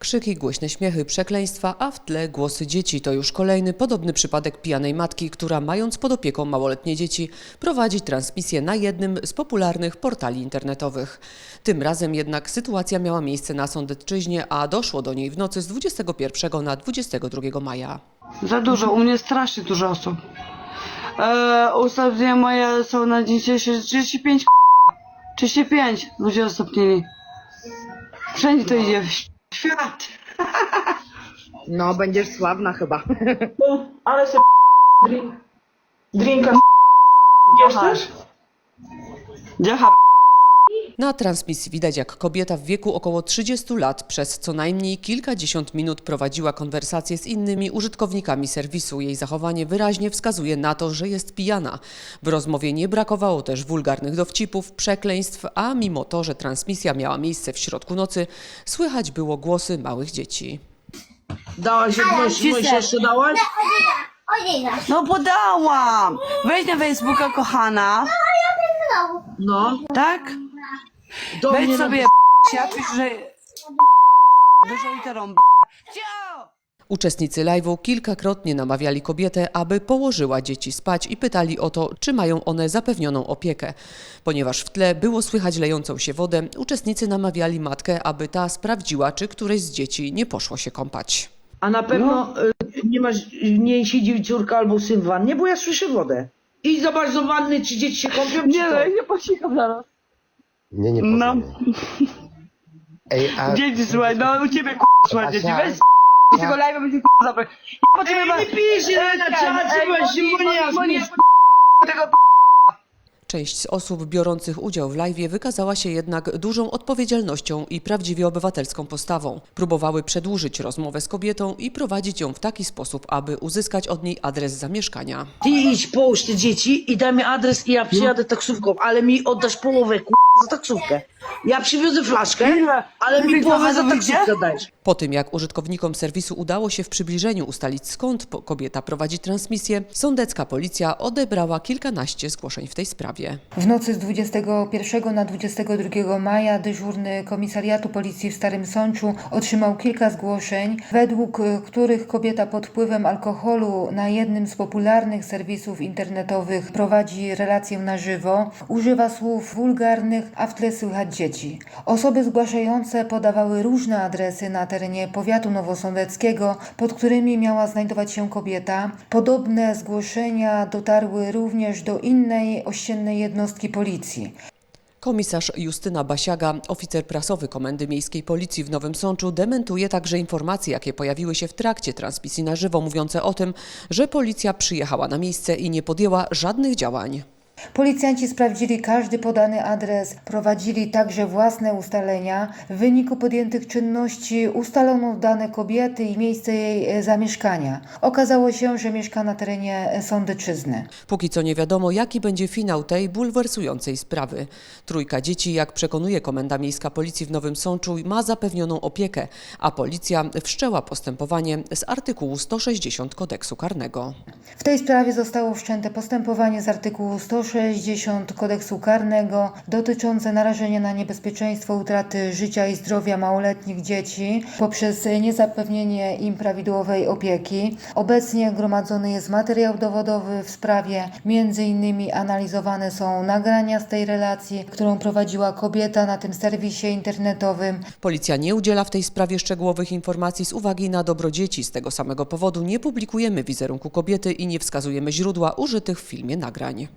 Krzyki, głośne śmiechy, przekleństwa, a w tle głosy dzieci. To już kolejny podobny przypadek pijanej matki, która mając pod opieką małoletnie dzieci, prowadzi transmisję na jednym z popularnych portali internetowych. Tym razem jednak sytuacja miała miejsce na Sądecczyźnie, a doszło do niej w nocy z 21 na 22 maja. Za dużo, u mnie strasznie dużo osób. E, ustawienia moje są na dzisiejszy 35 35 ludzie ostatnili. Wszędzie to idzie świat. No, będziesz sławna chyba. Ale se drink, drinka Wiesz też? Dziecha Na transmisji widać, jak kobieta w wieku około 30 lat przez co najmniej kilkadziesiąt minut prowadziła konwersację z innymi użytkownikami serwisu. Jej zachowanie wyraźnie wskazuje na to, że jest pijana. W rozmowie nie brakowało też wulgarnych dowcipów, przekleństw, a mimo to, że transmisja miała miejsce w środku nocy, słychać było głosy małych dzieci. Dałaś jedność, myś jeszcze dałaś? Odejdziesz. No podałam! Wejdź na Facebooka kochana, No. tak? Do mnie sobie na... ja pisz, że dużą literą Cio! Uczestnicy live'u kilkakrotnie namawiali kobietę, aby położyła dzieci spać i pytali o to, czy mają one zapewnioną opiekę. Ponieważ w tle było słychać lejącą się wodę, uczestnicy namawiali matkę, aby ta sprawdziła, czy któreś z dzieci nie poszło się kąpać. A na pewno y, nie masz, nie siedzi córka albo syn w wannie, bo ja słyszę wodę. I zobacz do wanny, czy dzieci się kąpią, czy Nie, to. no, nie posikam zaraz. Nie, nie No. poznamy. Ej, a Dzieci, słuchaj, no u ciebie k***, słuchaj, dzieci, Asia? weź z tego live'a będzie k***, zabrać. Nie potrzebuję Ej, nie pijesz, nie, na czacie, weź, Szymonia, zmienisz, tego Część z osób biorących udział w live'ie wykazała się jednak dużą odpowiedzialnością i prawdziwie obywatelską postawą. Próbowały przedłużyć rozmowę z kobietą i prowadzić ją w taki sposób, aby uzyskać od niej adres zamieszkania. Ty idź, połóż te dzieci i daj mi adres i ja przyjadę taksówką, ale mi oddasz połowę ku... za taksówkę. Ja przywiozę flaszkę, Ile? ale mi Ile połowę za to wyjdzie? taksówkę dajesz. Po tym, jak użytkownikom serwisu udało się w przybliżeniu ustalić skąd po- kobieta prowadzi transmisję, sądecka policja odebrała kilkanaście zgłoszeń w tej sprawie. W nocy z 21 na 22 maja dyżurny komisariatu policji w Starym Sączu otrzymał kilka zgłoszeń, według y, których kobieta pod wpływem alkoholu na jednym z popularnych serwisów internetowych prowadzi relację na żywo, używa słów wulgarnych, a w tle słychać dzieci. Osoby zgłaszające podawały różne adresy na terenie powiatu nowosądeckiego, pod którymi miała znajdować się kobieta. Podobne zgłoszenia dotarły również do innej ościennej jednostki policji. Komisarz Justyna Basiaga, oficer prasowy Komendy Miejskiej Policji w Nowym Sączu, dementuje także informacje, jakie pojawiły się w trakcie transmisji na żywo, mówiące o tym, że policja przyjechała na miejsce i nie podjęła żadnych działań. Policjanci sprawdzili każdy podany adres, prowadzili także własne ustalenia. W wyniku podjętych czynności ustalono dane kobiety i miejsce jej e, zamieszkania. Okazało się, że mieszka na terenie e, Sądeczyzny. Póki co nie wiadomo, jaki będzie finał tej bulwersującej sprawy. Trójka dzieci, jak przekonuje Komenda Miejska Policji w Nowym Sączu, ma zapewnioną opiekę, a policja wszczęła postępowanie z artykułu 160 kodeksu karnego. W tej sprawie zostało wszczęte postępowanie z artykułu 160 kodeksu karnego dotyczące narażenia na niebezpieczeństwo utraty życia i zdrowia małoletnich dzieci poprzez niezapewnienie im prawidłowej opieki. Obecnie gromadzony jest materiał dowodowy w sprawie. Między innymi analizowane są nagrania z tej relacji, którą prowadziła kobieta na tym serwisie internetowym. Policja nie udziela w tej sprawie szczegółowych informacji z uwagi na dobro dzieci. Z tego samego powodu nie publikujemy wizerunku kobiety i nie wskazujemy źródła użytych w filmie nagrań.